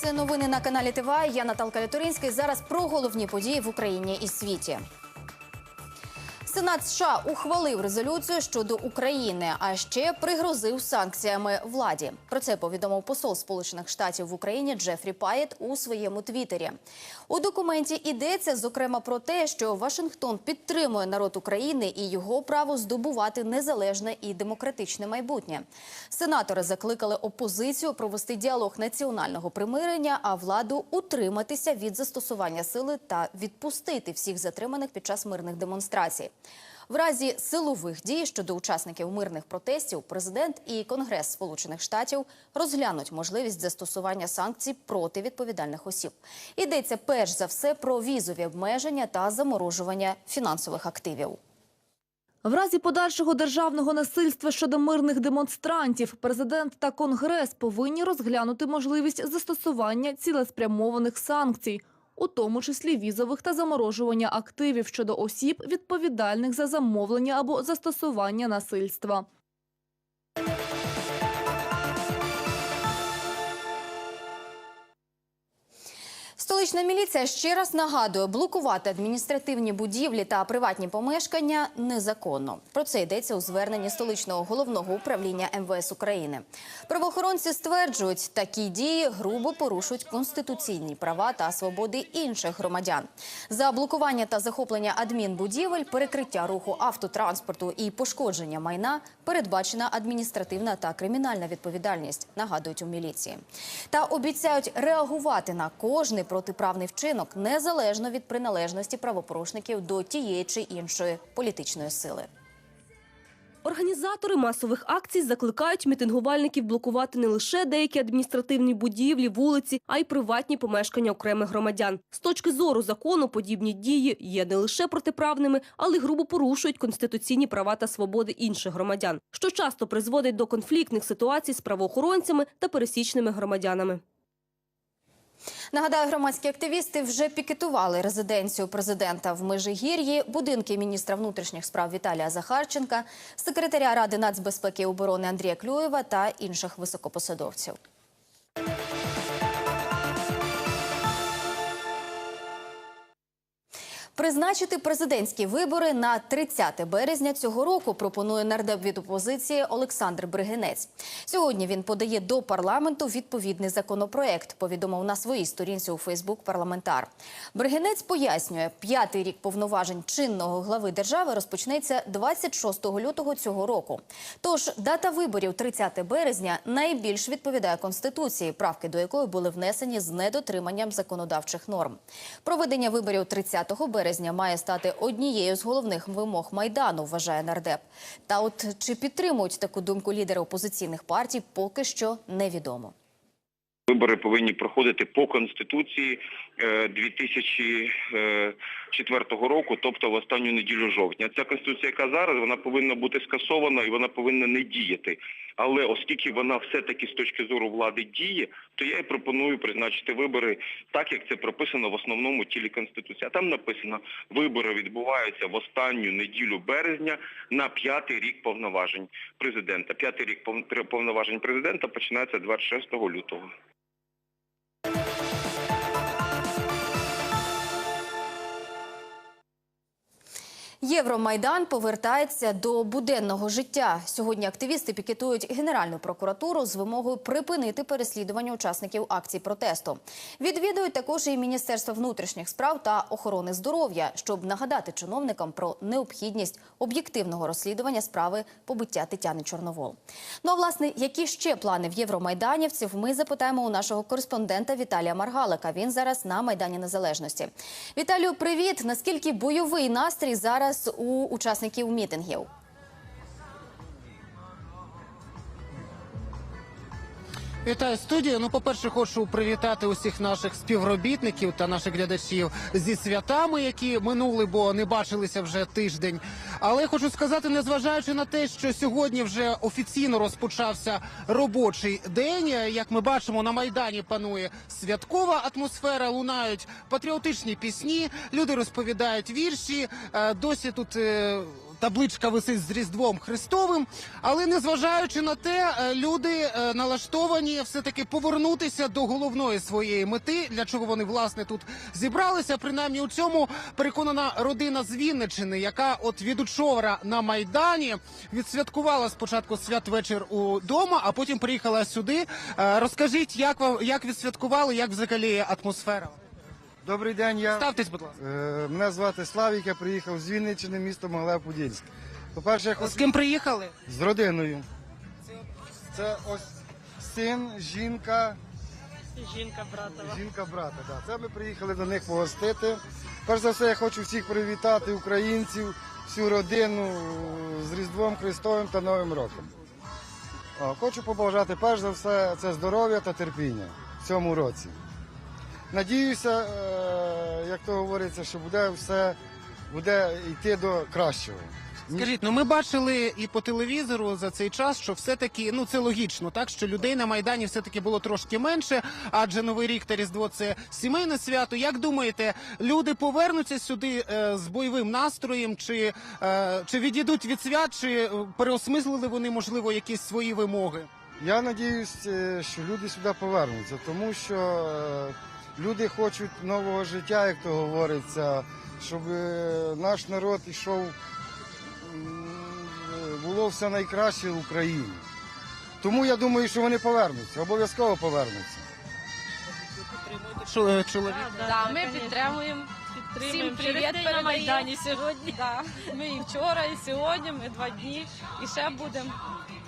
Це новини на каналі ТВА. Я Наталка Лятуринська. Зараз про головні події в Україні і світі. Сенат США ухвалив резолюцію щодо України, а ще пригрозив санкціями владі. Про це повідомив посол Сполучених Штатів в Україні Джефрі Паєт у своєму твіттері. У документі йдеться зокрема про те, що Вашингтон підтримує народ України і його право здобувати незалежне і демократичне майбутнє. Сенатори закликали опозицію провести діалог національного примирення, а владу утриматися від застосування сили та відпустити всіх затриманих під час мирних демонстрацій. В разі силових дій щодо учасників мирних протестів президент і Конгрес Сполучених Штатів розглянуть можливість застосування санкцій проти відповідальних осіб. Йдеться перш за все про візові обмеження та заморожування фінансових активів. В разі подальшого державного насильства щодо мирних демонстрантів президент та конгрес повинні розглянути можливість застосування цілеспрямованих санкцій, у тому числі візових та заморожування активів щодо осіб, відповідальних за замовлення або застосування насильства. Столична міліція ще раз нагадує, блокувати адміністративні будівлі та приватні помешкання незаконно. Про це йдеться у зверненні столичного головного управління МВС України. Правоохоронці стверджують, такі дії грубо порушують конституційні права та свободи інших громадян. За блокування та захоплення адмінбудівель, перекриття руху автотранспорту і пошкодження майна передбачена адміністративна та кримінальна відповідальність. Нагадують у міліції та обіцяють реагувати на кожний протиправний вчинок незалежно від приналежності правопорушників до тієї чи іншої політичної сили. Організатори масових акцій закликають мітингувальників блокувати не лише деякі адміністративні будівлі, вулиці, а й приватні помешкання окремих громадян. З точки зору закону подібні дії є не лише протиправними, але й грубо порушують конституційні права та свободи інших громадян, що часто призводить до конфліктних ситуацій з правоохоронцями та пересічними громадянами. Нагадаю, громадські активісти вже пікетували резиденцію президента в Межигір'ї, будинки міністра внутрішніх справ Віталія Захарченка, секретаря Ради нацбезпеки і оборони Андрія Клюєва та інших високопосадовців. Призначити президентські вибори на 30 березня цього року пропонує нардеп від опозиції Олександр Бригинець. Сьогодні він подає до парламенту відповідний законопроект. Повідомив на своїй сторінці у Фейсбук парламентар. Бригинець пояснює, п'ятий рік повноважень чинного глави держави розпочнеться 26 лютого цього року. Тож дата виборів 30 березня найбільш відповідає конституції, правки до якої були внесені з недотриманням законодавчих норм. Проведення виборів 30 березня має стати однією з головних вимог майдану, вважає нардеп. Та от чи підтримують таку думку лідери опозиційних партій, поки що невідомо. Вибори повинні проходити по конституції е, 2004 року, тобто в останню неділю жовтня. Ця конституція, яка зараз, вона повинна бути скасована і вона повинна не діяти. Але оскільки вона все-таки з точки зору влади діє, то я і пропоную призначити вибори так, як це прописано в основному тілі конституції. А там написано, вибори відбуваються в останню неділю березня на п'ятий рік повноважень президента. П'ятий рік повноважень президента починається 26 лютого. Євромайдан повертається до буденного життя. Сьогодні активісти пікетують Генеральну прокуратуру з вимогою припинити переслідування учасників акцій протесту. Відвідують також і Міністерство внутрішніх справ та охорони здоров'я, щоб нагадати чиновникам про необхідність об'єктивного розслідування справи побиття Тетяни Чорновол. Ну а власне, які ще плани в Євромайданівців? Ми запитаємо у нашого кореспондента Віталія Маргалика. Він зараз на майдані Незалежності. Віталію, привіт! Наскільки бойовий настрій зараз у учасників мітингів? Вітаю студію. Ну, по-перше, хочу привітати усіх наших співробітників та наших глядачів зі святами, які минули, бо не бачилися вже тиждень. Але хочу сказати, незважаючи на те, що сьогодні вже офіційно розпочався робочий день. Як ми бачимо, на майдані панує святкова атмосфера, лунають патріотичні пісні. Люди розповідають вірші. Е, Досі тут. Табличка висить з Різдвом Христовим. Але незважаючи на те, е, люди е, налаштовані все-таки повернутися до головної своєї мети, для чого вони власне тут зібралися. Принаймні у цьому переконана родина з Вінничини, яка от від учора на майдані відсвяткувала спочатку святвечір удома, а потім приїхала сюди. Е, Розкажіть, як вам як відсвяткували, як взагалі атмосфера? Добрий день, я Ставтесь, будь ласка. е, мене звати Славік, я приїхав з Вінниччини, місто Могилев-Подільськ. По-перше, я З хочу ким приїхали? з родиною. Це ось син, жінка, Жінка братова. жінка брата. Да. Це ми приїхали до них погостити. Перш за все, я хочу всіх привітати українців, всю родину з Різдвом Христовим та Новим роком. О, хочу побажати перш за все це здоров'я та терпіння в цьому році. Надіюся, е, як то говориться, що буде все буде йти до кращого. Скажіть, ну ми бачили і по телевізору за цей час, що все-таки ну це логічно, так що людей на майдані все-таки було трошки менше, адже новий рік та різдво це сімейне свято. Як думаєте, люди повернуться сюди е, з бойовим настроєм, чи, е, чи відійдуть від свят, чи переосмислили вони можливо якісь свої вимоги? Я надіюсь, е, що люди сюди повернуться, тому що е, люди хочуть нового життя, як то говориться, щоб е, наш народ йшов, е, було все найкраще в Україні. Тому я думаю, що вони повернуться, обов'язково повернуться. Е, чоловік? Да, ми підтримуємо. Всім привіт на Майдані сьогодні. Да. Ми і вчора, і сьогодні, ми два дні, і ще будемо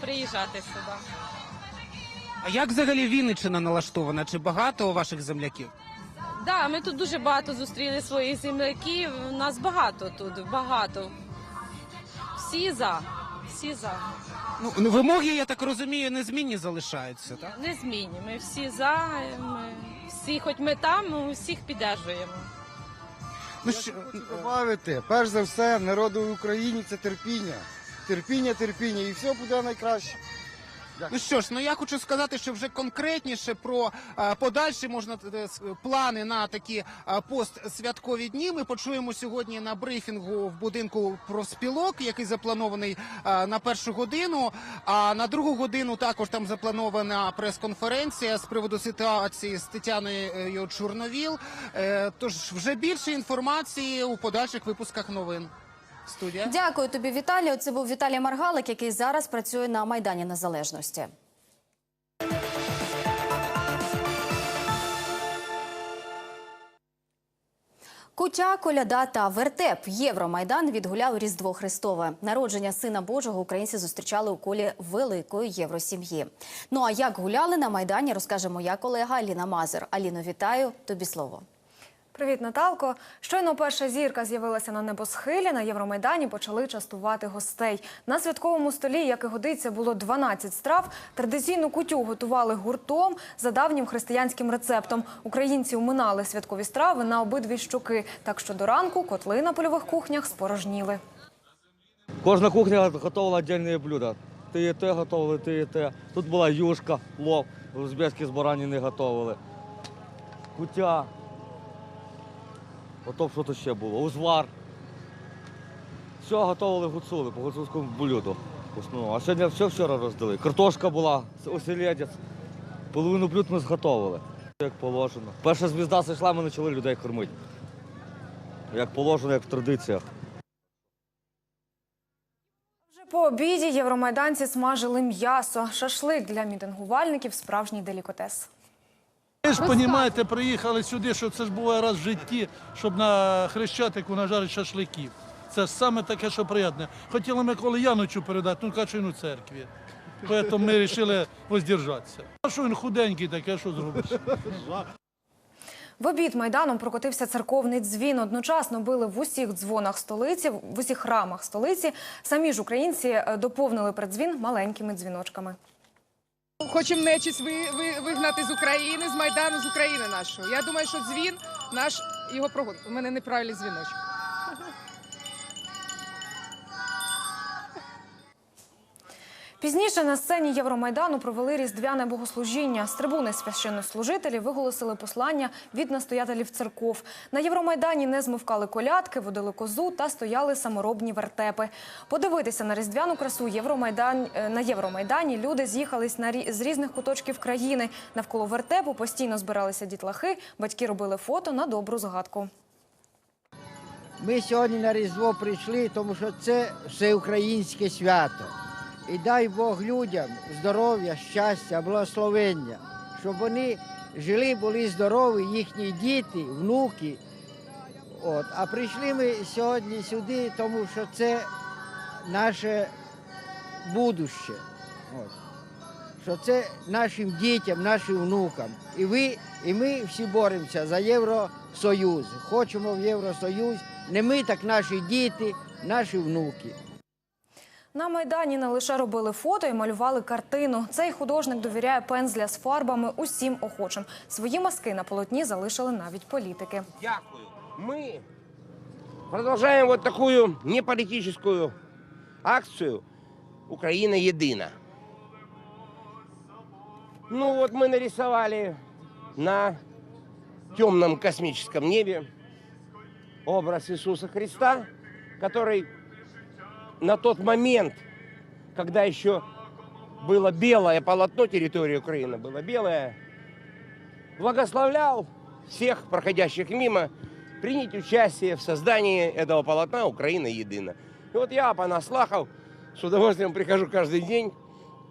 приїжджати сюди. А як взагалі Вінниччина налаштована? Чи багато ваших земляків? Да, ми тут дуже багато зустріли своїх земляків. Нас багато тут, багато. Всі за. Всі за. Ну ну, вимоги, я так розумію, незмінні залишаються, так? Не змінні. Ми всі за. Ми всі, хоч ми там, ми всіх піддержуємо. Ну що хочу добавити, перш за все, народу в Україні це терпіння. Терпіння, терпіння, і все буде найкраще. Ну що ж, ну я хочу сказати, що вже конкретніше про е, подальші можна е, плани на такі е, постсвяткові дні. Ми почуємо сьогодні на брифінгу в будинку профспілок, який запланований е, на першу годину. А на другу годину також там запланована прес-конференція з приводу ситуації з Тетяною Чорновіл. Е, Тож вже більше інформації у подальших випусках новин. Студія. Дякую тобі, Віталію. Це був Віталій Маргалик, який зараз працює на Майдані Незалежності. Кутя, коляда та вертеп. Євромайдан відгуляв Різдво Христове. Народження Сина Божого українці зустрічали у колі великої євросім'ї. Ну а як гуляли на Майдані, розкаже моя колега Аліна Мазер. Аліно, вітаю. Тобі слово. Привіт, Наталко. Щойно перша зірка з'явилася на небосхилі. На Євромайдані почали частувати гостей. На святковому столі, як і годиться, було 12 страв. Традиційну кутю готували гуртом за давнім християнським рецептом. Українці уминали святкові страви на обидві щоки. Так що до ранку котли на польових кухнях спорожніли. Кожна кухня готувала віддільні блюда. Ти і те готували, ти і те. Тут була юшка, лов, узбецькі з баранини готували. Кутя. Потім що тут ще було? Узвар. Все готували гуцули по гуцульському блюду. А сьогодні все вчора роздали. Картошка була, оселедець. Половину блюд ми зготовили. Як положено. Перша звізда зайшла, ми почали людей кормити. Як положено, як в традиціях. Вже по обіді євромайданці смажили м'ясо. Шашлик для мітингувальників – справжній делікатес. Ви ж розумієте, приїхали сюди, що це ж буває раз в житті, щоб на Хрещатику нажарити шашликів. Це ж саме таке, що приємне. Хотіли Миколи Яночу передати, ну качу він у церкві. Тому ми вирішили воздержатися. А що він худенький таке, що зробиш? В обід майданом прокотився церковний дзвін. Одночасно били в усіх дзвонах столиці, в усіх храмах столиці. Самі ж українці е, доповнили преддзвін маленькими дзвіночками. Хочемо нечість ви, ви, вигнати з України, з Майдану, з України нашого. Я думаю, що дзвін наш його прогон. У мене неправильний дзвіночок. Пізніше на сцені Євромайдану провели різдвяне богослужіння. З трибуни священнослужителі виголосили послання від настоятелів церков. На Євромайдані не змовкали колядки, водили козу та стояли саморобні вертепи. Подивитися на різдвяну красу Євромайдан е, на Євромайдані люди з'їхались на рі- з різних куточків країни. Навколо вертепу постійно збиралися дітлахи. Батьки робили фото на добру згадку. Ми сьогодні на Різдво прийшли, тому що це всеукраїнське свято. І дай Бог людям здоров'я, щастя, благословення, щоб вони жили, були здорові, їхні діти, внуки. От. А прийшли ми сьогодні сюди, тому що це наше будуще. От. Що це нашим дітям, нашим внукам. І ви, і ми всі боремося за Євросоюз. Хочемо в Євросоюз. Не ми, так наші діти, наші внуки. На майдані не лише робили фото і малювали картину. Цей художник довіряє пензля з фарбами усім охочим. Свої маски на полотні залишили навіть політики. Дякую. Мы продолжаем вот такую неполитическую акцию «Украина едина». Ну вот мы нарисовали на темном космическом небе образ Иисуса Христа, который на тот момент, когда еще было белое полотно территории Украины, было белое, благословлял всех проходящих мимо принять участие в создании этого полотна «Украина едина». И вот я, Апанас Лахов, с удовольствием прихожу каждый день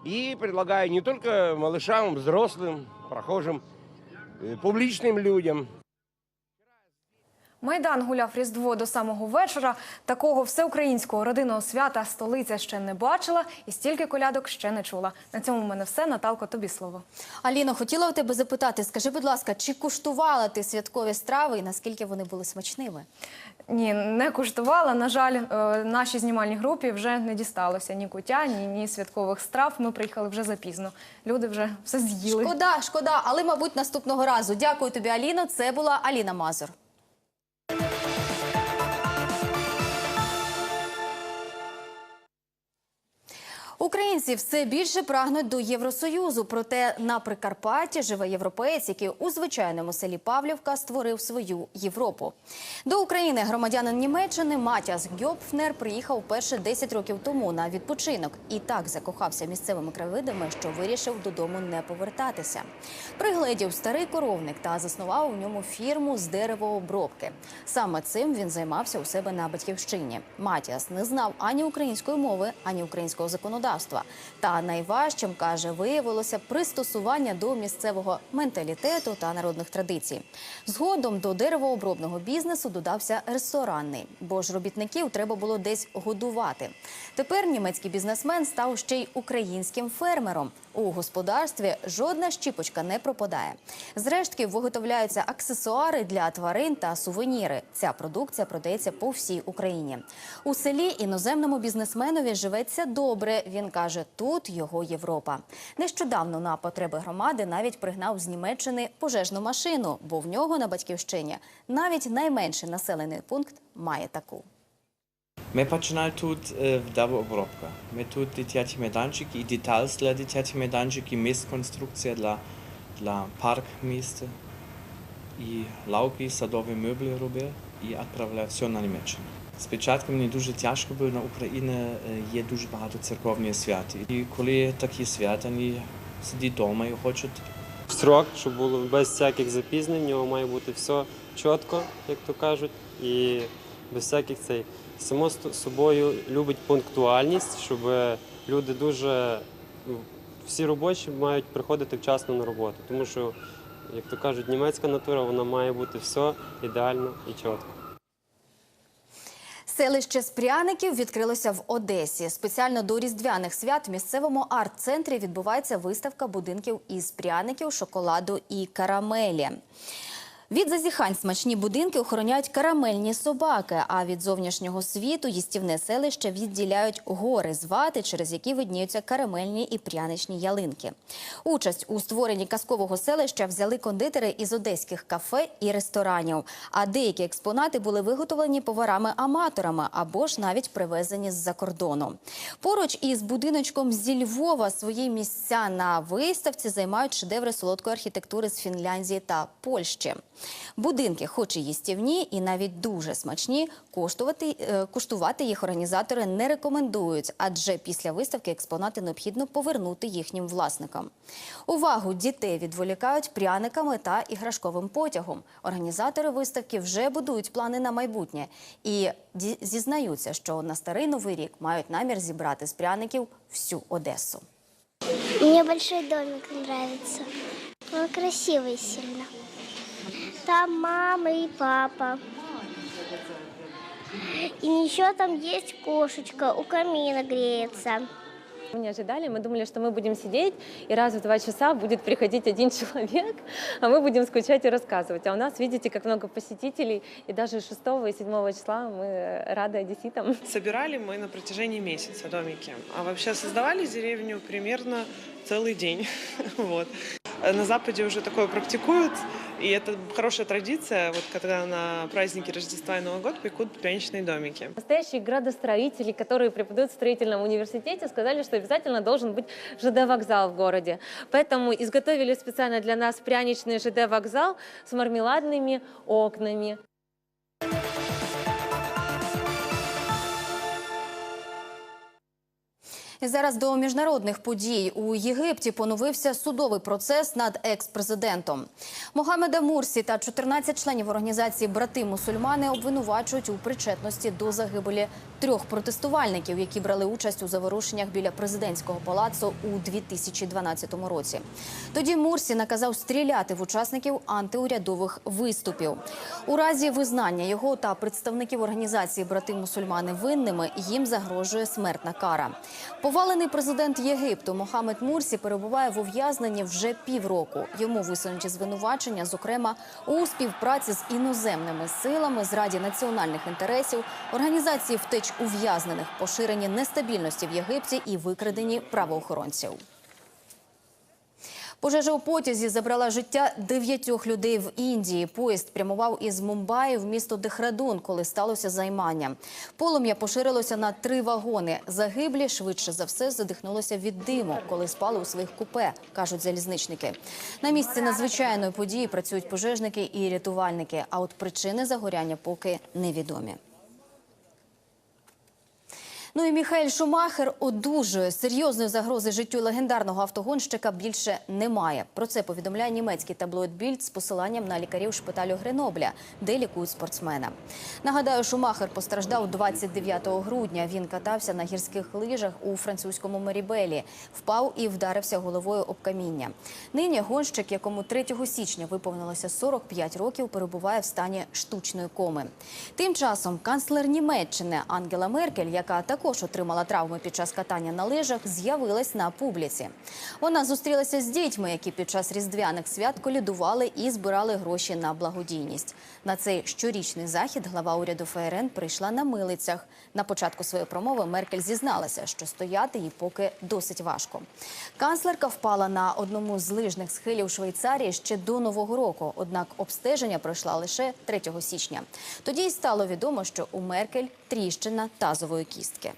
и предлагаю не только малышам, взрослым, прохожим, э, публичным людям, Майдан гуляв Різдво до самого вечора. Такого всеукраїнського родинного свята столиця ще не бачила і стільки колядок ще не чула. На цьому в мене все. Наталко, тобі слово. Аліно, хотіла у тебе запитати, скажи, будь ласка, чи куштувала ти святкові страви і наскільки вони були смачними? Ні, не куштувала. На жаль, е, нашій знімальній групі вже не дісталося ні куття, ні, ні святкових страв. Ми приїхали вже запізно. Люди вже все з'їли. Шкода, шкода, але, мабуть, наступного разу. Дякую тобі, Аліно. Це була Аліна Мазур. Українці все більше прагнуть до Євросоюзу. Проте на Прикарпатті живе європеєць, який у звичайному селі Павлівка створив свою Європу. До України громадянин Німеччини Матіас Гьопфнер приїхав перше 10 років тому на відпочинок і так закохався місцевими краєвидами, що вирішив додому не повертатися. Пригледів старий коровник та заснував у ньому фірму з деревообробки. Саме цим він займався у себе на батьківщині. Матіас не знав ані української мови, ані українського законодавства. Та найважчим каже, виявилося пристосування до місцевого менталітету та народних традицій. Згодом до деревообробного бізнесу додався ресторанний, бо ж робітників треба було десь годувати. Тепер німецький бізнесмен став ще й українським фермером. У господарстві жодна щіпочка не пропадає. З виготовляються аксесуари для тварин та сувеніри. Ця продукція продається по всій Україні. У селі іноземному бізнесменові живеться добре. Він каже, тут його Європа. Нещодавно на потреби громади навіть пригнав з Німеччини пожежну машину, бо в нього на батьківщині навіть найменший населений пункт має таку. Ми починали тут е, деревообробка. Ми тут дитячі майданчики і детальс для дитячих майданчиків, містконструкція для, для парк місця. І лавки, садові меблі робив і відправляв все на Німеччину. Спочатку мені дуже тяжко було, на Україні е, є дуже багато церковних свят. І коли такі свята, вони сидять вдома і хочуть срок, щоб було без всяких запізнень, в нього має бути все чітко, як то кажуть, і без всяких цей. Само собою любить пунктуальність, щоб люди дуже всі робочі мають приходити вчасно на роботу. Тому що, як то кажуть, німецька натура вона має бути все ідеально і чітко. Селище з пряників відкрилося в Одесі. Спеціально до різдвяних свят в місцевому арт-центрі відбувається виставка будинків із пряників, шоколаду і карамелі. Від зазіхань смачні будинки охороняють карамельні собаки, а від зовнішнього світу їстівне селище відділяють гори з вати, через які видніються карамельні і пряничні ялинки. Участь у створенні казкового селища взяли кондитери із одеських кафе і ресторанів. А деякі експонати були виготовлені поварами-аматорами або ж навіть привезені з-за кордону. Поруч із будиночком зі Львова свої місця на виставці займають шедеври солодкої архітектури з Фінляндії та Польщі. Будинки, хоч і їстівні, і навіть дуже смачні, коштувати, е, куштувати їх організатори не рекомендують, адже після виставки експонати необхідно повернути їхнім власникам. Увагу дітей відволікають пряниками та іграшковим потягом. Організатори виставки вже будують плани на майбутнє і зізнаються, що на старий новий рік мають намір зібрати з пряників всю Одесу. Мне большой домик нравится. Он красивый сильно. Там мама и папа. И еще там есть кошечка, у камина греется. Мы не ожидали, мы думали, что мы будем сидеть, и раз в два часа будет приходить один человек, а мы будем скучать и рассказывать. А у нас, видите, как много посетителей, и даже 6 и 7 числа мы э, рады одесситам. Собирали мы на протяжении месяца домики, а вообще создавали деревню примерно целый день. Вот. На Западе уже такое практикуют, и это хорошая традиция, вот когда на праздники Рождества и Новый год пекут пряничные домики. Настоящие градостроители, которые преподают в строительном университете, сказали, что обязательно должен быть ЖД-вокзал в городе. Поэтому изготовили специально для нас пряничный ЖД-вокзал с мармеладными окнами. І зараз до міжнародних подій у Єгипті поновився судовий процес над екс-президентом. Могамеда Мурсі та 14 членів організації Брати мусульмани обвинувачують у причетності до загибелі трьох протестувальників, які брали участь у заворушеннях біля президентського палацу у 2012 році. Тоді Мурсі наказав стріляти в учасників антиурядових виступів. У разі визнання його та представників організації Брати мусульмани винними їм загрожує смертна кара. Повалений президент Єгипту Мохамед Мурсі перебуває в ув'язненні вже півроку. Йому висунуті звинувачення, зокрема у співпраці з іноземними силами, зраді національних інтересів, організації втеч ув'язнених, поширенні нестабільності в Єгипті і викраденні правоохоронців. Пожежа у потязі забрала життя дев'ятьох людей в Індії. Поїзд прямував із Мумбаї в місто Дехрадун, коли сталося займання. Полум'я поширилося на три вагони. Загиблі швидше за все задихнулося від диму, коли спали у своїх купе, кажуть залізничники. На місці надзвичайної події працюють пожежники і рятувальники. А от причини загоряння поки невідомі. Ну і Міхаель Шумахер одужує. Серйозної загрози життю легендарного автогонщика більше немає. Про це повідомляє німецький таблоїд Більд з посиланням на лікарів шпиталю Гренобля, де лікують спортсмена. Нагадаю, Шумахер постраждав 29 грудня. Він катався на гірських лижах у французькому Мерібелі, впав і вдарився головою об каміння. Нині гонщик, якому 3 січня виповнилося 45 років, перебуває в стані штучної коми. Тим часом канцлер Німеччини Ангела Меркель, яка також отримала травми під час катання на лижах, з'явилась на публіці. Вона зустрілася з дітьми, які під час різдвяних свят колядували і збирали гроші на благодійність. На цей щорічний захід глава уряду ФРН прийшла на милицях. На початку своєї промови Меркель зізналася, що стояти їй поки досить важко. Канцлерка впала на одному з лижних схилів Швейцарії ще до нового року. Однак обстеження пройшла лише 3 січня. Тоді й стало відомо, що у Меркель тріщина тазової кістки.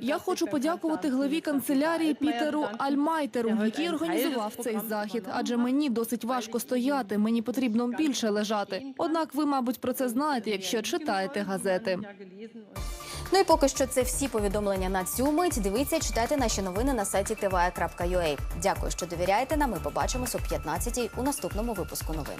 Я хочу подякувати главі канцелярії Пітеру Альмайтеру, який організував цей захід. Адже мені досить важко стояти. Мені потрібно більше лежати. Однак, ви, мабуть, про це знаєте, якщо читаєте газети. Ну і поки що це всі повідомлення на цю мить. Дивіться, читайте наші новини на сайті tva.ua. Дякую, що довіряєте нам. Ми побачимось о 15-й у наступному випуску новин.